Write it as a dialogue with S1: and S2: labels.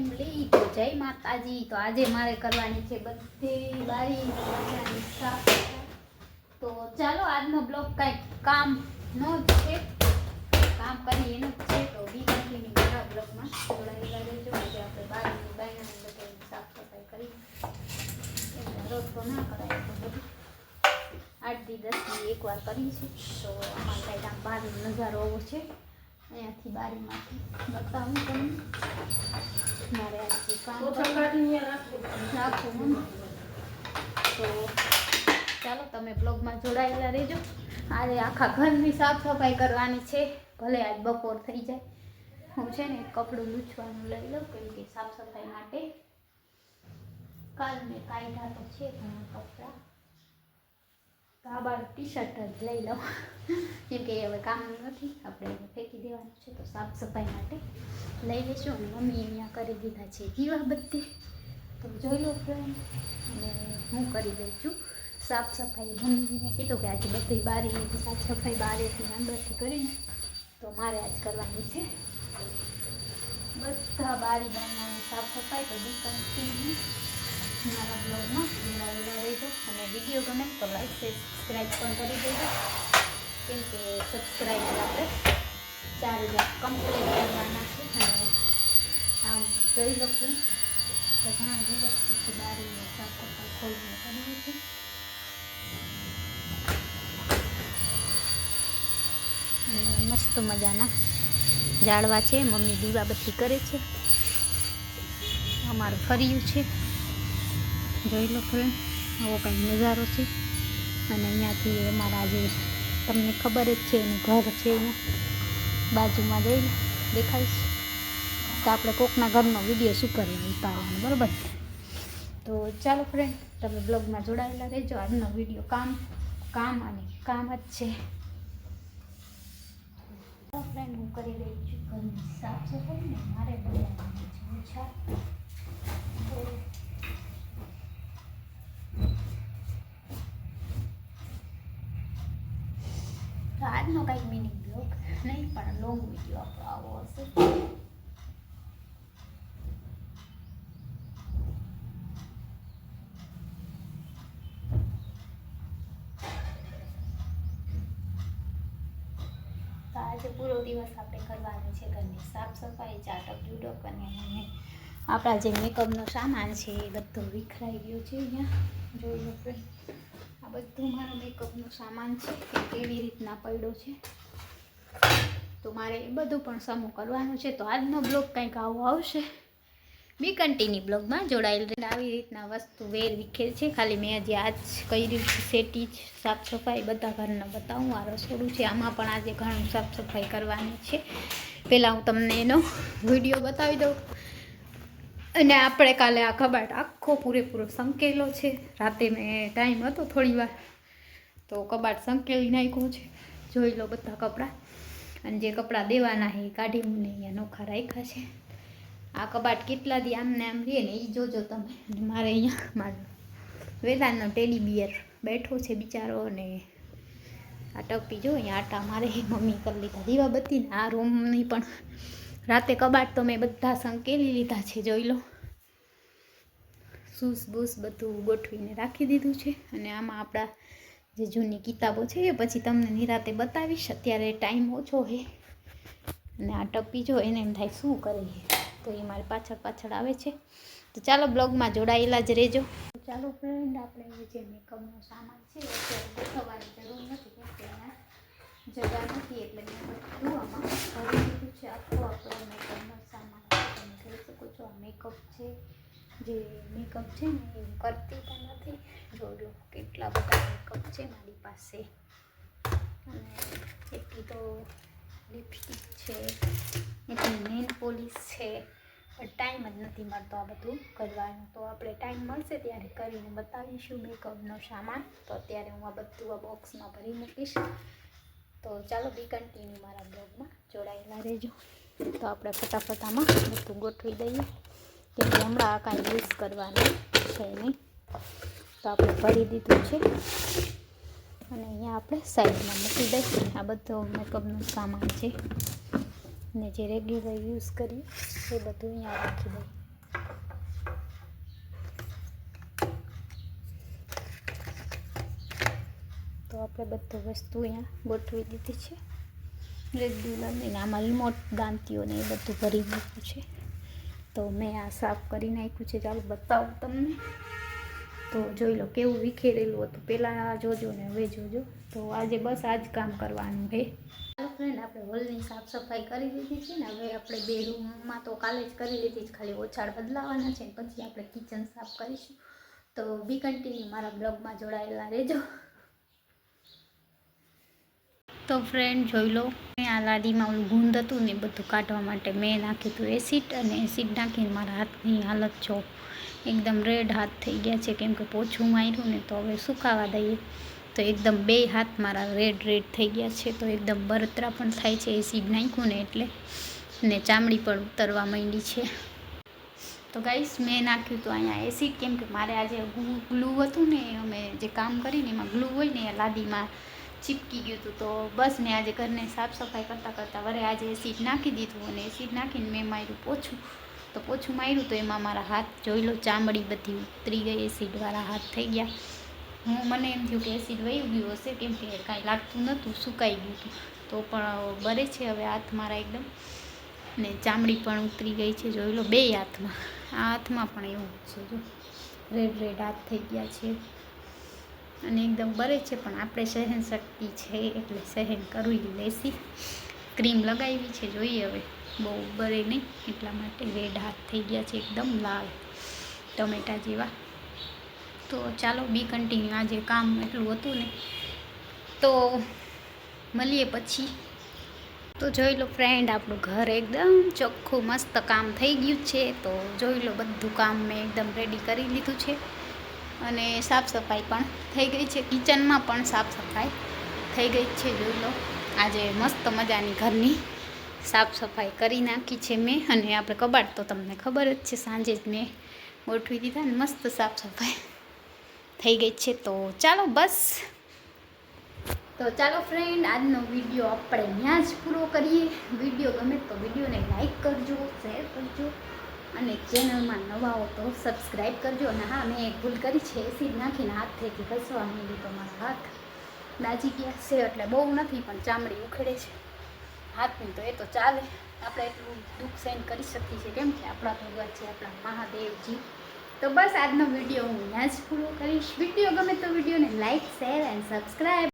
S1: Family તો જય માતાજી. તો આજે મારે કરવાની છે બધી બારી. તો ચાલો આજનો બ્લોગ કાંઈક કામ નો જ છે. કામ કરી એનો જ છે. તો બી કન્ટિન્યુ મારા બ્લોગમાં જોડાયેલા રહેજો. આજે આપણે બારીની બારણાની બધાની સાફ સફાઈ કરી. રોજ તો ના કરાય તો બધું. આઠ દી દસ દી એકવાર કરી છે તો અમારા સાઈડ આમ બહારનો નજારો આવો છે. અહીંયાથી બારીમાંથી બતાવું તમને. તો ચાલો, તમે બ્લોગમાં જોડાયેલા રહેજો. આજે આખા ઘરની સાફ સફાઈ કરવાની છે. ભલે આજ બપોર થઈ જાય. હું છે ને કપડું લૂછવાનું લઈ લઉં, કેમ કે સાફ સફાઈ માટે કાલ મેં કાઢ્યા તો છે ઘણા કપડાં. કાબાળ ટી શર્ટ જ લઈ લઉં. કેમ કે હવે કામ નથી, આપણે ફેંકી દેવાનું છે તો સાફ સફાઈ માટે લઈ લઈશું. અને મમ્મી અહીંયા કરી દીધા છે દીવા બધી. તો જોઈ લો ફ્રેન્ડ અને હું કરી દઉં છું સાફ સફાઈ. મમ્મીને કીધું કે આજે બધી બારીની સાફ સફાઈ બારેથી અંદરથી કરીને તો મારે આજ કરવાની છે. બધા બારી બારણાની સાફ સફાઈ તો કન્ટિન્યુ મારા બ્લોગમાં જોડાયેલા રહેજો અને વીડિયો ગમે તો લાઈક સબસ્ક્રાઈબ પણ કરી દેજો. કેમ કે સબસ્ક્રાઈબર આપણે ચાર હજાર કમ્પ્લીટ કરવાના છે અને આમ જોઈ લો કે ઘણા દિવસ બારીને સાફ સફાઈ ખોલીને કરીએ છીએ મસ્ત મજાના ઝાડવા છે, મમ્મી દીવાબત્તી કરે છે. અમારું ફર્યું છે. જોઈ લો ફ્રેન્ડ આવો કંઈક નજારો છે. અને અહીંયાથી અમારા જે તમને ખબર જ છે, એનું ઘર છે અહીંયા. બાજુમાં જઈ દેખાય છે. તો આપણે કોકના ઘરનો વીડિયો શું કરવા ઉતારવાનો, બરાબર? તો ચાલો ફ્રેન્ડ તમે બ્લોગમાં જોડાયેલા રહેજો. આજનો વીડિયો કામ કામ અને કામ જ છે. ફ્રેન્ડ હું કરી રહી છું ઘરની સાફ સફાઈ ને મારે બનાવવાની છે. તો આજનો બ્લોગ નહીં, પણ લોંગ વીડિયો આપણો આવો હશે. આજે પૂરો દિવસ આપણે કરવાનો છે ઘરની સાફ સફાઈ ચાટક જુડક અને આપણા જે મેકઅપનો સામાન છે એ બધો વિખરાઈ ગયો છે અહીંયા. જોઈ લો. આ બધું મારો મેકઅપનો સામાન છે કે કેવી રીતના પડ્યો છે. તો મારે એ બધું પણ સમૂહ કરવાનું છે. તો આજનો બ્લોગ કંઈક આવો આવશે. બી કન્ટિન્યુ બ્લોગમાં જોડાયેલ આવી રીતના વસ્તુ વેર વિખેર છે. ખાલી મેં હજી આજ કર્યું છે, સેટી જ, સાફ સફાઈ બધા ઘરના બતાવું. આ રસોડું છે. આમાં પણ આજે ઘણું સાફ સફાઈ કરવાની છે. પહેલાં હું તમને એનો વીડિયો બતાવી દઉં. અને આપણે કાલે આ કબાટ આખો પૂરેપૂરો સંકેલો છે. રાતે મેં ટાઈમ હતો થોડી વાર. તો કબાટ સંકેલી નાખ્યો છે. જોઈ લો બધા કપડાં. અને જે કપડાં દેવાના એ કાઢી મને અહીંયા નોખા રાખ્યા છે. આ કબાટ કેટલા દી આમને આમ રહે ને એ જોજો તમે. મારે અહીંયા મારો વેદાંતનો ટેડી બિયર બેઠો છે બિચારો અને આ ટપી જો અહીંયા આટા મારે. મમ્મી કરી લીધા દીવાબત્તી ને આ રૂમની પણ. રાતે કબાટ તો મેં બધા સંકેલી લીધા છે, જોઈ લો. શૂઝ બૂસ બધું ગોઠવીને રાખી દીધું છે અને આમાં આપણા જે જૂની કિતાબો છે એ પછી તમને નિરાતે બતાવીશ. અત્યારે ટાઈમ ઓછો છે અને આ ટપી જો એને એમ થાય શું કરે તો એ મારે પાછળ પાછળ આવે છે. તો ચાલો બ્લોગમાં જોડાયેલા જ રહેજો. ચાલો ફ્રેન્ડ આપણે જે મેકઅપનો સામાન છે એ જરૂર નથી, કેમ કે એના જગા નથી એટલે મેં બધું આમાં ભરી દીધું છે આખો આપણો મેકઅપનો સામાન તમે જોઈ શકો છો આ મેકઅપ છે, જે મેકઅપ છે ને, એ હું કરતી પણ નથી. જોડો કેટલા બધા મેકઅપ છે મારી પાસે. અને એટલી તો લિપસ્ટિક છે, એટલી નેલ પોલિશ છે, પણ ટાઈમ જ નથી મળતો આ બધું કરવાનું. તો આપણે ટાઈમ મળશે ત્યારે કરીને બતાવીશું મેકઅપનો સામાન. તો અત્યારે હું આ બધું આ બોક્સમાં ભરી મૂકીશ. તો ચાલો બી કન્ટિન્યુ મારા બ્લોગમાં જોડાયેલા રહેજો. તો આપણે ફટાફટામાં બધું ગોઠવી દઈએ. કેમ હમણાં આ કાંઈ યુઝ કરવાનું છે નહીં. તો આપણે ભરી દીધું છે. અને અહીંયા આપણે સાઈડમાં મૂકી દઈએ આ બધો મેકઅપનો સામાન છે. ને જે રેગ્યુલર યુઝ કરીએ, એ બધું અહીંયા રાખી દઈએ. તો આપણે બધી વસ્તુ અહીંયા ગોઠવી દીધી છે. રેગ્યુલર નહીં આમાં રિમોટ દાંતીઓને એ બધું ભરી દીધું છે. તો મેં આ સાફ કરી નાખ્યું છે. ચાલો બતાવું તમને. તો જોઈ લો કેવું વિખેરેલું હતું. પહેલાં જોજો ને હવે જોજો. તો આજે બસ આ જ કામ કરવાનું છે. ચાલો ફ્રેન્ડ આપણે હોલની સાફ સફાઈ કરી દીધી છે ને. હવે આપણે બે રૂમમાં તો કાલે જ કરી લીધી છે. ખાલી ઓછાળ બદલાવાના છે પછી આપણે કિચન સાફ કરીશું. તો બી કન્ટિન્યુ મારા બ્લોગમાં જોડાયેલા રહેજો. તો ફ્રેન્ડ જોઈ લો. આ લાદીમાં ઓલું ગુંદ હતું ને બધું કાઢવા માટે મેં નાખ્યું હતું એસિડ અને એસિડ નાખીને મારા હાથની હાલત જો એકદમ રેડ હાથ થઈ ગયા છે. કેમ કે પોછું માર્યું ને તો હવે સુકાવા દઈએ. તો એકદમ બે હાથ મારા રેડ રેડ થઈ ગયા છે. તો એકદમ બરતરા પણ થાય છે એસિડ નાખ્યું ને એટલે. ને ચામડી પણ ઉતરવા માંડી છે. તો ગાઈસ મેં નાખ્યું હતું અહીંયા એસિડ કેમ કે મારે આજે ગ્લુ હતું ને, અમે જે કામ કરીને એમાં ગ્લુ હોય ને લાદીમાં ચીપકી ગયું હતું તો બસ મેં આજે ઘરને સાફ સફાઈ કરતાં કરતાં વરે આજે એસિડ નાખી દીધું અને એસિડ નાખીને મેં માર્યું પોછું. તો પોછું માર્યું તો એમાં મારા હાથ જોઈ લો ચામડી બધી ઉતરી ગઈ એસિડવાળા હાથ થઈ ગયા. હું મને એમ થયું કે એસિડ વહી ગયું હશે કેમ કે કાંઈ લાગતું નહોતું, સુકાઈ ગયું હતું. તો પણ બરે છે હવે હાથ મારા એકદમ. ને ચામડી પણ ઉતરી ગઈ છે, જોઈ લો બે હાથમાં. આ હાથમાં પણ એવું છે, જો. રેડ રેડ હાથ થઈ ગયા છે. અને એકદમ બરે છે, પણ આપણે સહન શક્તિ છે એટલે સહન કરવી લેસી. ક્રીમ લગાવી છે, જોઈએ હવે. બહુ બરે નહીં, એટલા માટે રેડ હાથ થઈ ગયા છે, એકદમ લાલ ટમેટા જેવા. તો ચાલો, બી કન્ટિન્યુ આજે કામ એટલું હતું ને, તો મળીએ પછી. તો જોઈ લો ફ્રેન્ડ, આપણું ઘર એકદમ ચોખ્ખું મસ્ત કામ થઈ ગયું છે, તો જોઈ લો બધું કામ મેં એકદમ રેડી કરી લીધું છે. અને સાફ સફાઈ પણ થઈ ગઈ છે. કિચનમાં પણ સાફ સફાઈ થઈ ગઈ છે, જોઈ લો. આજે મસ્ત મજાની ઘરની સાફ સફાઈ કરી નાખી છે મેં અને આપણે કબાટ તો તમને ખબર જ છે, સાંજે જ મેં ગોઠવી દીધા ને મસ્ત સાફ સફાઈ થઈ ગઈ છે. તો ચાલો બસ. તો ચાલો ફ્રેન્ડ આજનો વીડિયો આપણે ત્યાં જ પૂરો કરીએ. વીડિયો ગમે તો વિડીયોને લાઈક કરજો શેર કરજો. અને ચેનલમાં નવા હો તો સબસ્ક્રાઈબ કરજો. અને હા, મેં એક ભૂલ કરી છે, એસિડ નાખીને હાથથી ઘસવા માંડી તો મારા હાથ દાજી ગયા છે, એટલે બહુ નથી, પણ ચામડી ઉખેડે છે. હાથની તો એ તો ચાલે. આપણે એટલું દુઃખ સહન કરી શકીએ છીએ. કેમ કે આપણા ભગવાન છે, આપણા મહાદેવજી. તો બસ આજનો વીડિયો હું ત્યાં જ પૂરો કરીશ. વીડિયો ગમે તો વિડીયોને લાઈક, શેર એન્ડ સબસ્ક્રાઈબ